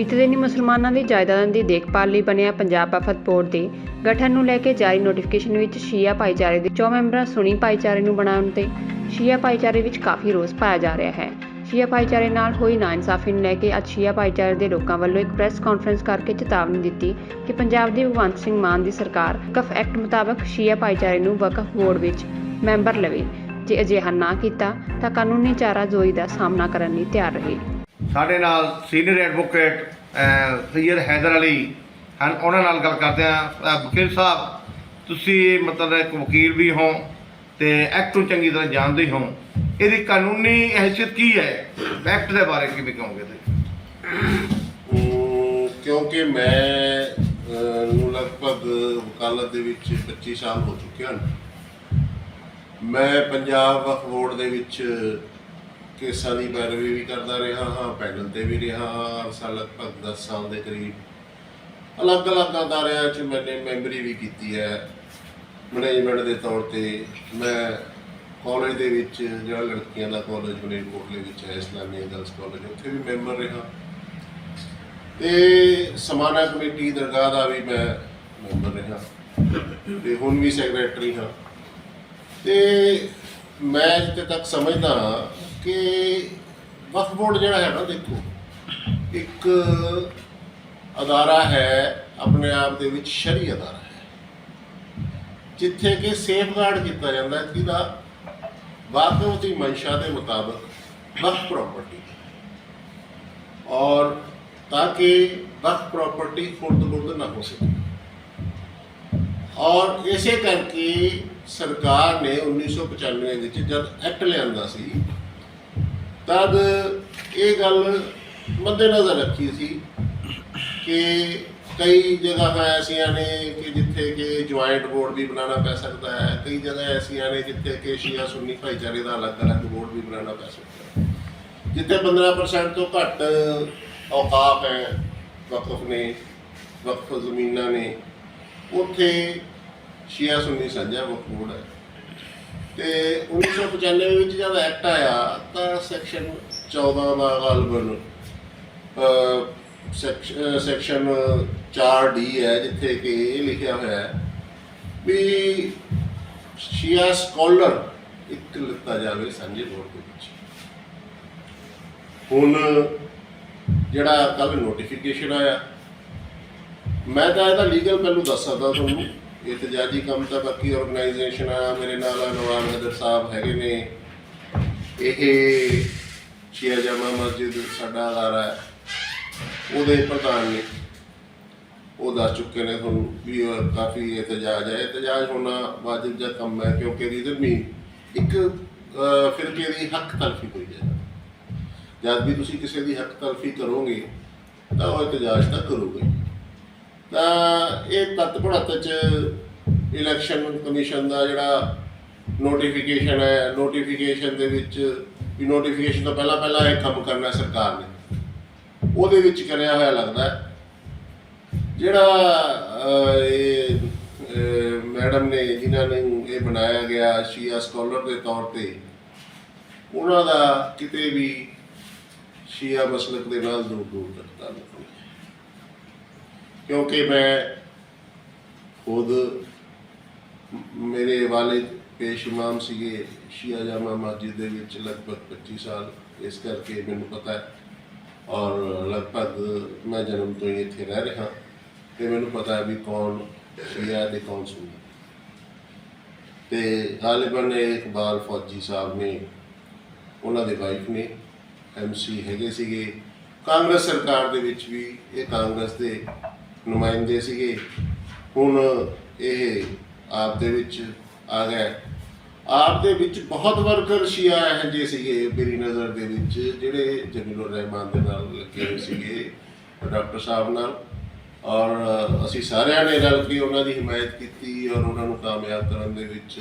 ਬੀਤੇ ਦਿਨੀ ਮੁਸਲਮਾਨਾਂ ਦੀ ਜਾਇਦਾਦਾਂ ਦੀ ਦੇਖਭਾਲ ਲਈ ਬਣਿਆ ਪੰਜਾਬ ਵਫਦ ਬੋਰਡ ਦੇ ਗਠਨ ਨੂੰ ਲੈ ਕੇ ਜਾਰੀ ਨੋਟੀਫਿਕੇਸ਼ਨ ਵਿੱਚ ਸ਼ੀਆ ਭਾਈਚਾਰੇ ਦੇ 4 ਮੈਂਬਰਾਂ ਸੁਣੀ ਭਾਈਚਾਰੇ ਨੂੰ ਬਣਾਉਣ ਤੇ ਸ਼ੀਆ ਭਾਈਚਾਰੇ ਵਿੱਚ ਕਾਫੀ ਰੋਸ ਪਾਇਆ ਜਾ ਰਿਹਾ ਹੈ। ਸ਼ੀਆ ਭਾਈਚਾਰੇ ਨਾਲ ਹੋਈ ਨਾਇਨਸਾਫੀ ਨੂੰ ਲੈ ਕੇ ਅੱਜ ਸ਼ੀਆ ਭਾਈਚਾਰੇ ਦੇ ਲੋਕਾਂ ਵੱਲੋਂ ਇੱਕ ਪ੍ਰੈਸ ਕਾਨਫਰੰਸ ਕਰਕੇ ਚੇਤਾਵਨੀ ਦਿੱਤੀ ਕਿ ਪੰਜਾਬ ਦੀ ਭਗਵੰਤ ਸਿੰਘ ਮਾਨ ਦੀ ਸਰਕਾਰ ਵਕਫ ਐਕਟ ਮੁਤਾਬਕ ਸ਼ੀਆ ਭਾਈਚਾਰੇ ਨੂੰ ਵਕਫ ਬੋਰਡ ਵਿੱਚ ਮੈਂਬਰ ਲਵੇ। ਜੇ ਅਜਿਹਾ ਨਾ ਕੀਤਾ ਤਾਂ ਕਾਨੂੰਨੀ ਚਾਰਾਜੋਈ ਦਾ ਸਾਹਮਣਾ ਕਰਨ ਲਈ ਤਿਆਰ ਰਹੇ। ਸਾਡੇ ਨਾਲ senior advocate uh, Syed Haider Ali ਹਨ ਉਹਨਾਂ ਨਾਲ ਗੱਲ ਕਰਦੇ ਆ ਵਕੀਲ ਸਾਹਿਬ ਤੁਸੀਂ ਮਤਲਬ ਇੱਕ ਵਕੀਲ ਵੀ ਹੋ ਤੇ ਐਕਟ ਨੂੰ ਚੰਗੀ ਤਰ੍ਹਾਂ ਜਾਣਦੇ ਹੋ। ਇਹਦੀ ਕਾਨੂੰਨੀ ਹੈਸੀਅਤ ਕੀ ਹੈ? ਐਕਟ ਦੇ ਬਾਰੇ ਕਿਵੇਂ ਕਹੋਗੇ ਤੁਸੀਂ? ਕਿਉਂਕਿ ਮੈਂ ਨੂੰ ਲਗਭਗ ਵਕਾਲਤ ਦੇ ਵਿੱਚ 25 ਸਾਲ ਹੋ ਚੁੱਕੇ ਹਨ। ਮੈਂ ਪੰਜਾਬ ਵਕਫ ਬੋਰਡ ਦੇ ਵਿੱਚ ਕੇਸਾਂ ਦੀ ਪੈਰਵੀ ਵੀ ਕਰਦਾ ਰਿਹਾ ਹਾਂ, ਪੈਨਲ ਤੇ ਵੀ ਰਿਹਾ ਹਾਂ ਅਰਸਾ ਲਗਭਗ 10 ਸਾਲ ਦੇ ਕਰੀਬ। ਅਲੱਗ-ਅਲੱਗ ਅਦਾਰਿਆਂ 'ਚ ਮੈਨੇ ਮੈਂਬਰੀ ਵੀ ਕੀਤੀ ਹੈ। ਮੈਨੇਜਮੈਂਟ ਦੇ ਤੌਰ ਤੇ ਮੈਂ ਕਾਲਜ ਦੇ ਵਿੱਚ ਜਿਹੜਾ ਲੜਕੀਆਂ ਦਾ ਕਾਲਜ ਮਲੇਰਕੋਟਲੇ ਵਿੱਚ ਹੈ ਇਸਲਾਮੀ ਗਰਲਸ ਕਾਲਜ ਉੱਥੇ ਵੀ ਮੈਂਬਰ ਰਿਹਾ। ਤੇ ਸਮਾਨਾ ਕਮੇਟੀ ਦਰਗਾਹ ਦਾ ਵੀ ਮੈਂ ਮੈਂਬਰ ਰਿਹਾ। ਤੇ ਹੁਣ ਵੀ ਸੈਕਟਰੀ ਹਾਂ। ਤੇ ਮੈਂ ਜਿੱਥੇ ਤੱਕ ਸਮਝਦਾ ਹਾਂ ਕਿ ਵਕਫ ਬੋਰਡ ਜਿਹੜਾ ਹੈ ਨਾ ਦੇਖੋ, ਇੱਕ ਅਦਾਰਾ ਹੈ, ਆਪਣੇ ਆਪ ਦੇ ਵਿੱਚ ਸ਼ਰੀ ਅਦਾਰਾ ਹੈ। ਜਿੱਥੇ ਕਿ ਸੇਫਗਾਰਡ ਕੀਤਾ ਜਾਂਦਾ ਹੈ ਕਿਦਾ ਵਾਕਿਆ ਦੀ ਮਨਸ਼ਾ ਦੇ ਮੁਤਾਬਕ ਵਕਫ ਪ੍ਰਾਪਰਟੀ ਔਰ ਤਾਂ ਕਿ ਵਕਫ ਪ੍ਰਾਪਰਟੀ ਫੁਰਦ-ਬੁਰਦ ਨਾ ਹੋ ਸਕੇ। ਔਰ ਇਸੇ ਕਰਕੇ ਸਰਕਾਰ ਨੇ 1995 ਵਿੱਚ ਜਦ ਐਕਟ ਲਿਆਂਦਾ ਸੀ ਤਦ ਇਹ ਗੱਲ ਮੱਦੇਨਜ਼ਰ ਰੱਖੀ ਸੀ ਕਿ ਕਈ ਜਗ੍ਹਾ ਐਸੀਆਂ ਨੇ ਕਿ ਜਿੱਥੇ ਕਿ ਜੁਆਇੰਟ ਬੋਰਡ ਵੀ ਬਣਾਉਣਾ ਪੈ ਸਕਦਾ ਹੈ, ਕਈ ਜਗ੍ਹਾ ਐਸੀਆਂ ਨੇ ਜਿੱਥੇ ਕਿ ਸ਼ੀਆ ਸੁੰਨੀ ਭਾਈਚਾਰੇ ਦਾ ਅਲੱਗ-ਅਲੱਗ ਬੋਰਡ ਵੀ ਬਣਾਉਣਾ ਪੈ ਸਕਦਾ ਹੈ। ਜਿੱਥੇ 15% ਤੋਂ ਘੱਟ ਔਕਾਫ ਹੈ, ਵਕਫ ਨੇ, ਵਕਫ ਜ਼ਮੀਨਾਂ ਨੇ, ਉੱਥੇ ਸ਼ੀਆ ਸੁੰਨੀ ਸਾਂਝਾ ਵਕਫ ਬੋਰਡ ਹੈ। ਤੇ 1995 ਵਿੱਚ ਜਦ ਐਕਟ ਆਇਆ, ਤਾਂ ਸੈਕਸ਼ਨ 14 ਦਾ ਗਾਲਬਨ ਸੈਕਸ਼ਨ 4D ਹੈ, ਜਿੱਥੇ ਕਿ ਇਹ ਲਿਖਿਆ ਹੋਇਆ ਹੈ ਵੀ ਸ਼ੀਆ ਸਕਾਲਰ ਇੱਕ ਲਿੱਤਾ ਜਾਵੇ ਸਾਂਝੇ ਬੋਰਡ ਦੇ ਵਿੱਚ। ਹੁਣ ਜਿਹੜਾ ਕੱਲ ਨੋਟੀਫਿਕੇਸ਼ਨ ਆਇਆ, ਮੈਂ ਤਾਂ ਇਹਦਾ ਲੀਗਲ ਪਹਿਲੂ ਦੱਸ ਸਕਦਾ ਤੁਹਾਨੂੰ। ਇਤਜਾਜੀ ਕੰਮ ਤਾਂ ਬਾਕੀ ਆਰਗੇਨਾਈਜੇਸ਼ਨ ਆ, ਮੇਰੇ ਨਾਲ ਆ ਨਵਾਬ ਹਦਰ ਸਾਹਿਬ ਹੈਗੇ ਨੇ। ਇਹ ਸ਼ੀਆ ਜਮਾ ਮਸਜਿਦ ਸਾਡਾ ਅਦਾਰਾ ਹੈ। ਉਹਦੇ ਪ੍ਰਧਾਨ ਨੇ। ਉਹ ਦੱਸ ਚੁੱਕੇ ਨੇ ਤੁਹਾਨੂੰ ਵੀ ਉਹ ਕਾਫੀ ਇਤਜਾਜ ਹੈ। ਇਤਜਾਜ ਹੋਣਾ ਵਾਜਿਬ ਜਿਹਾ ਕੰਮ ਹੈ ਕਿਉਂਕਿ ਇਹਦੀ ਜ਼ਮੀਨ ਇੱਕ ਫਿਰਕੇ ਦੀ ਹੱਕ ਤਲਫੀ ਹੋਈ ਹੈ। ਜਦ ਵੀ ਤੁਸੀਂ ਕਿਸੇ ਦੀ ਹੱਕ ਤਲਫੀ ਕਰੋਗੇ, ਤਾਂ ਉਹ ਇਤਜਾਜ ਤਾਂ ਕਰੋਗੇ। ਤਾਂ ਇਹ ਤੱਤ ਭੜਤ ਚ ਇਲੈਕਸ਼ਨ ਕਮਿਸ਼ਨ ਦਾ ਜਿਹੜਾ ਨੋਟੀਫਿਕੇਸ਼ਨ ਹੈ ਨੋਟੀਫਿਕੇਸ਼ਨ ਦੇ ਵਿੱਚ ਵੀ ਨੋਟੀਫਿਕੇਸ਼ਨ ਤੋਂ ਪਹਿਲਾਂ ਪਹਿਲਾਂ ਇਹ ਕੰਮ ਕਰਨਾ ਸਰਕਾਰ ਨੇ। ਉਹਦੇ ਵਿੱਚ ਕਰਿਆ ਹੋਇਆ ਲੱਗਦਾ ਜਿਹੜਾ ਇਹ ਮੈਡਮ ਨੇ ਜਿਨ੍ਹਾਂ ਨੇ ਇਹ ਬਣਾਇਆ ਗਿਆ ਸ਼ੀਆ ਸਕਾਲਰ ਦੇ ਤੌਰ ਤੇ, ਉਹਨਾਂ ਦਾ ਕਿਤੇ ਵੀ ਸ਼ੀਆ ਮਸਲਕ ਦੇ ਨਾਲ ਦੂਰ ਦੂਰ ਤੱਕ ਕਿਉਂਕਿ ਮੈਂ ਖੁਦ ਮੇਰੇ ਵਾਲਿਦ ਪੇਸ਼ ਇਮਾਮ ਸੀਗੇ ਸ਼ੀਆ ਜਾਮਾ ਮਸਜਿਦ ਦੇ ਵਿੱਚ ਲਗਭਗ 25 ਸਾਲ, ਇਸ ਕਰਕੇ ਮੈਨੂੰ ਪਤਾ ਹੈ। ਔਰ ਲਗਭਗ ਮੈਂ ਜਨਮ ਤੋਂ ਹੀ ਇੱਥੇ ਰਹਿ ਰਿਹਾ ਤੇ ਮੈਨੂੰ ਪਤਾ ਹੈ ਵੀ ਕੌਣ ਸ਼ੀਆ ਤੇ ਕੌਣ ਸੁੰਨੀ। ਤੇ ਗਾਲਿਬਨ ਇਕਬਾਲ ਫੌਜੀ ਸਾਹਿਬ ਨੇ, ਉਹਨਾਂ ਦੇ ਵਾਈਫ ਨੇ ਐਮਸੀ ਹੈਗੇ ਸੀਗੇ। ਕਾਂਗਰਸ ਸਰਕਾਰ ਦੇ ਵਿੱਚ ਵੀ ਇਹ ਕਾਂਗਰਸ ਦੇ ਨੁਮਾਇੰਦੇ ਸੀਗੇ। ਹੁਣ ਇਹ ਆਪ ਦੇ ਵਿੱਚ ਆ ਗਏ ਆਪ ਦੇ ਵਿੱਚ ਬਹੁਤ ਵਰਕਰ ਸ਼ੀਆ ਇਹੋ ਜਿਹੇ ਸੀਗੇ, ਮੇਰੀ ਨਜ਼ਰ ਦੇ ਵਿੱਚ, ਜਿਹੜੇ ਜਮੀਲੁਰ ਰਹਿਮਾਨ ਦੇ ਨਾਲ ਲੱਗੇ ਹੋਏ ਸੀਗੇ, ਡਾਕਟਰ ਸਾਹਿਬ ਨਾਲ। ਔਰ ਅਸੀਂ ਸਾਰਿਆਂ ਨੇ ਰਲ ਕੇ ਉਹਨਾਂ ਦੀ ਹਮਾਇਤ ਕੀਤੀ ਔਰ ਉਹਨਾਂ ਨੂੰ ਕਾਮਯਾਬ ਕਰਨ ਦੇ ਵਿੱਚ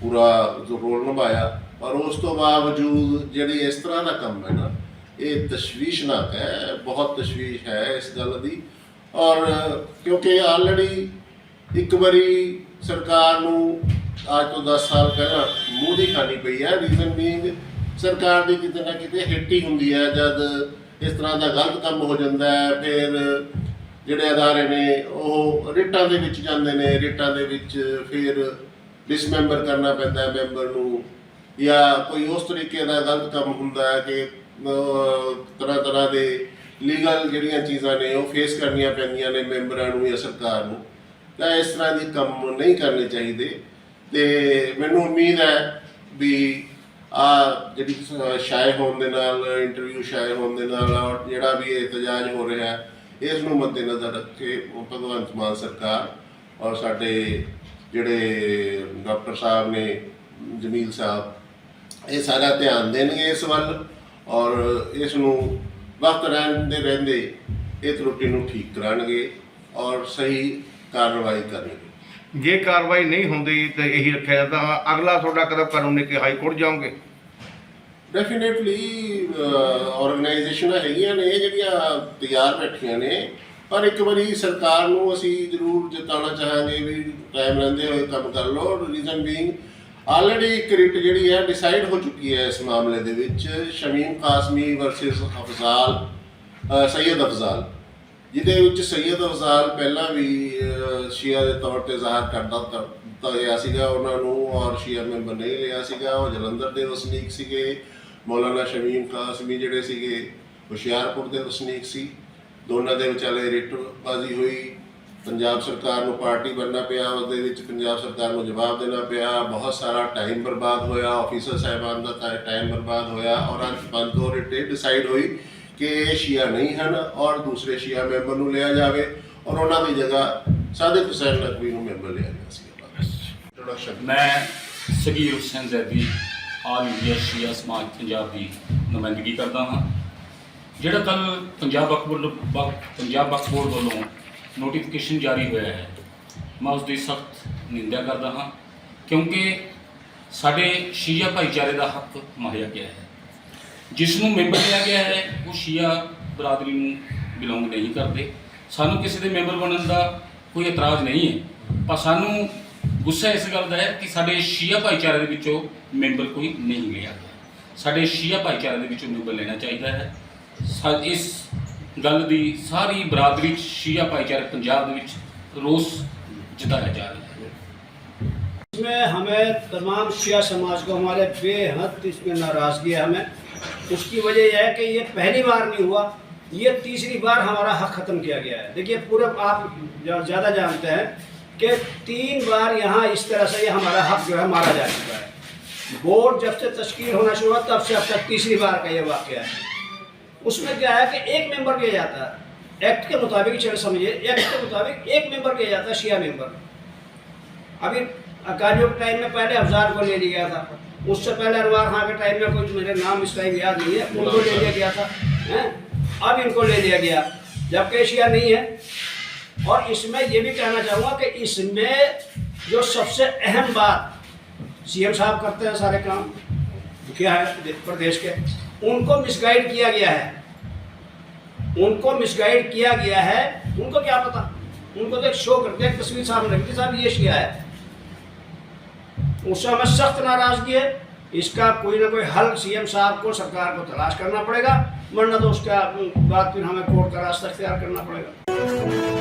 ਪੂਰਾ ਰੋਲ ਨਿਭਾਇਆ। ਪਰ ਉਸ ਤੋਂ ਬਾਵਜੂਦ ਜਿਹੜੀ ਇਸ ਤਰ੍ਹਾਂ ਦਾ ਕੰਮ ਹੈ ਨਾ, ਇਹ ਤਸ਼ਵੀਸ਼ਨਾਕ ਹੈ, ਬਹੁਤ ਤਸ਼ਵੀਸ਼ ਹੈ ਇਸ ਗੱਲ ਦੀ। ਔਰ ਕਿਉਂਕਿ ਆਲਰੇਡੀ ਇੱਕ ਵਾਰੀ ਸਰਕਾਰ ਨੂੰ ਅੱਜ ਤੋਂ 10 ਸਾਲ ਪਹਿਲਾਂ ਮੂੰਹ ਦੀ ਖਾਣੀ ਪਈ ਹੈ। ਰੀਜ਼ਨ ਬੀਇੰਗ ਸਰਕਾਰ ਦੀ ਕਿਤੇ ਨਾ ਕਿਤੇ ਹਿੱਟ ਹੀ ਹੁੰਦੀ ਹੈ। ਜਦ ਇਸ ਤਰ੍ਹਾਂ ਦਾ ਗਲਤ ਕੰਮ ਹੋ ਜਾਂਦਾ ਹੈ, ਫਿਰ ਜਿਹੜੇ ਅਦਾਰੇ ਨੇ ਉਹ ਰਿਟਾਂ ਦੇ ਵਿੱਚ ਜਾਂਦੇ ਨੇ। ਰਿਟਾਂ ਦੇ ਵਿੱਚ ਫਿਰ ਡਿਸਮੈਂਬਰ ਕਰਨਾ ਪੈਂਦਾ ਹੈ ਮੈਂਬਰ ਨੂੰ। ਜਾਂ ਕੋਈ ਉਸ ਤਰੀਕੇ ਦਾ ਗਲਤ ਕੰਮ ਹੁੰਦਾ ਹੈ ਕਿ ਤਰ੍ਹਾਂ ਤਰ੍ਹਾਂ ਦੇ ਲੀਗਲ ਜਿਹੜੀਆਂ ਚੀਜ਼ਾਂ ਨੇ, ਉਹ ਫੇਸ ਕਰਨੀਆਂ ਪੈਂਦੀਆਂ ਨੇ ਮੈਂਬਰਾਂ ਨੂੰ ਜਾਂ ਸਰਕਾਰ ਨੂੰ। ਤਾਂ ਇਸ ਤਰ੍ਹਾਂ ਦੇ ਕੰਮ ਨਹੀਂ ਕਰਨੇ ਚਾਹੀਦੇ। ਤੇ ਮੈਨੂੰ ਉਮੀਦ ਹੈ ਵੀ ਆ ਜਿਹੜੀ ਸ਼ਾਇ ਹੋਣ ਦੇ ਨਾਲ ਇੰਟਰਵਿਊ ਸ਼ਾਇ ਹੋਣ ਦੇ ਨਾਲ, ਔਰ ਜਿਹੜਾ ਵੀ ਇਹ ਇਤਜਾਜ ਹੋ ਰਿਹਾ ਹੈ, ਇਸ ਨੂੰ ਮੱਦੇਨਜ਼ਰ ਰੱਖ ਕੇ ਭਗਵੰਤ ਮਾਨ ਸਰਕਾਰ ਔਰ ਸਾਡੇ ਜਿਹੜੇ ਡਾਕਟਰ ਸਾਹਿਬ ਨੇ, ਜਮੀਲ ਸਾਹਿਬ, ਇਹ ਸਾਰਾ ਧਿਆਨ ਦੇਣਗੇ ਇਸ ਵੱਲ ਔਰ ਇਸ ਨੂੰ ਵਕਤ ਰਹਿਣ ਦੇ ਰਹਿੰਦੇ ਇਹ ਤਰੁੱਟੀ ਨੂੰ ਠੀਕ ਕਰਾਉਣਗੇ ਔਰ ਸਹੀ ਕਾਰਵਾਈ ਕਰਨਗੇ। ਜੇ ਕਾਰਵਾਈ ਨਹੀਂ ਹੁੰਦੀ ਤਾਂ ਇਹੀ ਰੱਖਿਆ ਜਾਂਦਾ ਅਗਲਾ ਤੁਹਾਡਾ ਕਦਮ ਕਾਨੂੰਨੀ ਕਿ ਹਾਈ ਕੋਰਟ ਜਾਓਗੇ। ਡੈਫੀਨਿਟਲੀ ਆਰਗੇਨਾਈਜੇਸ਼ਨਾਂ ਹੈਗੀਆਂ ਨੇ ਜਿਹੜੀਆਂ ਤਿਆਰ ਬੈਠੀਆਂ ਨੇ। ਪਰ ਇੱਕ ਵਾਰੀ ਸਰਕਾਰ ਨੂੰ ਅਸੀਂ ਜ਼ਰੂਰ ਜਤਾਉਣਾ ਚਾਹਾਂਗੇ ਵੀ ਟਾਈਮ ਰਹਿੰਦੇ ਹੋਏ ਕੰਮ ਕਰ ਲਓ। ਰੀਜ਼ਨ ਬੀਇੰਗ ਆਲਰੇਡੀ ਇੱਕ ਰਿਟ ਜਿਹੜੀ ਹੈ ਡਿਸਾਈਡ ਹੋ ਚੁੱਕੀ ਹੈ ਇਸ ਮਾਮਲੇ ਦੇ ਵਿੱਚ ਸ਼ਮੀਮ ਕਾਸਮੀ ਵਰਸਸ ਅਫਜ਼ਾਲ ਅ, ਸੈਯਦ ਅਫਜ਼ਾਲ। ਜਿਹਦੇ ਵਿੱਚ ਸੈਯਦ ਅਫਜ਼ਾਲ ਪਹਿਲਾਂ ਵੀ ਸ਼ੀਆ ਦੇ ਤੌਰ ਤੇ ਜ਼ਾਹਰ ਕਰਦਾ ਤ- ਦਿੱਤਾ ਗਿਆ ਸੀਗਾ ਉਹਨਾਂ ਨੂੰ ਔਰ ਸ਼ੀਆ ਮੈਂਬਰ ਨਹੀਂ ਲਿਆ ਸੀਗਾ ਉਹ ਜਲੰਧਰ ਦੇ ਵਸਨੀਕ ਸੀਗੇ। ਮੌਲਾਨਾ ਸ਼ਮੀਮ ਕਾਸਮੀ ਜਿਹੜੇ ਸੀਗੇ ਹੁਸ਼ਿਆਰਪੁਰ ਦੇ ਵਸਨੀਕ ਸੀ। ਦੋਨਾਂ ਦੇ ਵਿਚਾਲੇ ਰਿਟਬਾਜ਼ੀ ਹੋਈ। ਪੰਜਾਬ ਸਰਕਾਰ ਨੂੰ ਪਾਰਟੀ ਬਣਨਾ ਪਿਆ, ਉਹਦੇ ਵਿੱਚ ਪੰਜਾਬ ਸਰਕਾਰ ਨੂੰ ਜਵਾਬ ਦੇਣਾ ਪਿਆ। ਬਹੁਤ ਸਾਰਾ ਟਾਈਮ ਬਰਬਾਦ ਹੋਇਆ ਆਫੀਸਰ ਸਾਹਿਬਾਨ ਦਾ ਟਾਈਮ ਬਰਬਾਦ ਹੋਇਆ ਔਰ ਅੰਤ ਬੰਦ ਹੋ ਰਿਟੇ ਡਿਸਾਈਡ ਹੋਈ ਕਿ ਇਹ ਸ਼ੀਆ ਨਹੀਂ ਹਨ ਔਰ ਦੂਸਰੇ ਸ਼ੀਆ ਮੈਂਬਰ ਨੂੰ ਲਿਆ ਜਾਵੇ ਔਰ ਉਹਨਾਂ ਦੀ ਜਗ੍ਹਾ ਸਾਦਿਕ ਹੁਸੈਨ ਨਕਵੀ ਨੂੰ ਮੈਂਬਰ ਲਿਆ ਗਿਆ ਸੀ। ਇੰਟਰੋਡਕਸ਼ਨ ਮੈਂ ਸਗੀਰ ਹੁਸੈਨ ਜ਼ੈਦੀ ਆਲ ਇੰਡੀਆ ਸ਼ੀਆ ਸਮਾਜ ਪੰਜਾਬ ਦੀ ਨੁਮਾਇੰਦਗੀ ਕਰਦਾ ਹਾਂ। ਜਿਹੜਾ ਕੱਲ ਪੰਜਾਬ ਵਕਫ ਬੋਰਡ ਪੰਜਾਬ ਵਕਫ ਬੋਰਡ ਵੱਲੋਂ ਨੋਟੀਫਿਕੇਸ਼ਨ ਜਾਰੀ ਹੋਇਆ ਹੈ। ਮੈਂ ਉਸ ਦੀ ਸਖਤ ਨਿੰਦਿਆ ਕਰਦਾ ਹਾਂ, ਕਿਉਂਕਿ ਸਾਡੇ ਸ਼ੀਆ ਭਾਈਚਾਰੇ ਦਾ ਹੱਕ ਮਾਰਿਆ ਗਿਆ ਹੈ। ਜਿਸ ਨੂੰ ਮੈਂਬਰ ਲਿਆ ਗਿਆ ਹੈ, ਉਹ ਸ਼ੀਆ ਬਰਾਦਰੀ ਨੂੰ ਬਿਲੋਂਗ ਨਹੀਂ ਕਰਦੇ। ਸਾਨੂੰ ਕਿਸੇ ਦੇ ਮੈਂਬਰ ਬਣਨ ਦਾ ਕੋਈ ਇਤਰਾਜ਼ ਨਹੀਂ ਹੈ। ਪਰ ਸਾਨੂੰ ਗੁੱਸਾ ਇਸ ਗੱਲ ਦਾ ਹੈ ਕਿ ਸਾਡੇ ਸ਼ੀਆ ਭਾਈਚਾਰੇ ਦੇ ਵਿੱਚੋਂ ਮੈਂਬਰ ਕੋਈ ਨਹੀਂ ਲਿਆ ਗਿਆ। ਸਾਡੇ ਸ਼ੀਆ ਭਾਈਚਾਰੇ ਦੇ ਵਿੱਚੋਂ ਮੈਂਬਰ ਲੈਣਾ ਚਾਹੀਦਾ ਹੈ। ਸਾ- ਇਸ ਗੱਲ ਦੀ ਸਾਰੀ ਬਰਾਦਰੀ ਸ਼ੀਆ ਭਾਈਚਾਰੇ ਪੰਜਾਬ ਦੇ ਵਿੱਚ ਰੋਸ ਜਤਾਇਆ ਜਾ ਰਿਹਾ ਹੈ इसमें हमें तमाम शिया समाज को हमारे बेहद इसमें नाराज़गी है हमें उसकी वजह यह है कि ये पहली बार नहीं हुआ ये तीसरी बार हमारा हक ख़त्म किया गया है देखिए पूरे आप ज़्यादा जानते हैं कि तीन बार यहाँ इस तरह से ये हमारा हक जो है मारा जा चुका है बोर्ड जब से तश्कील होना शुरू हुआ तब से अब तक तीसरी बार का ये वाक़ है उसमें क्या है कि एक मेंबर किया जाता है। एक्ट के मुताबिक, चलो समझिए एक्ट के मुताबिक एक मेंबर किया जाता है शिया मेंबर अभी अकालियों के टाइम में पहले अफजार को ले लिया गया था। उससे पहले अनवार खां के टाइम में कुछ मेरे नाम इस टाइम याद नहीं है, उनको ले लिया गया था, हैं? अब इनको ले लिया गया। जबकि शिया नहीं है। और इसमें ये भी कहना चाहूँगा कि इसमें जो सबसे अहम बात सीएम साहब करते हैं सारे काम, क्या है प्रदेश के? उनको मिसगाइड किया गया है। उनको मिसगाइड किया गया है। उनको क्या पता? उनको तो एक शो करते हैं तस्वीर सामने रखती साहब ये शिया है। उससे हमें सख्त नाराज़गी है। इसका कोई ना कोई हल सीएम साहब को, सरकार को तलाश करना पड़ेगा। वरना तो उसका बाद फिर हमें कोर्ट का रास्ता अख्तियार करना पड़ेगा।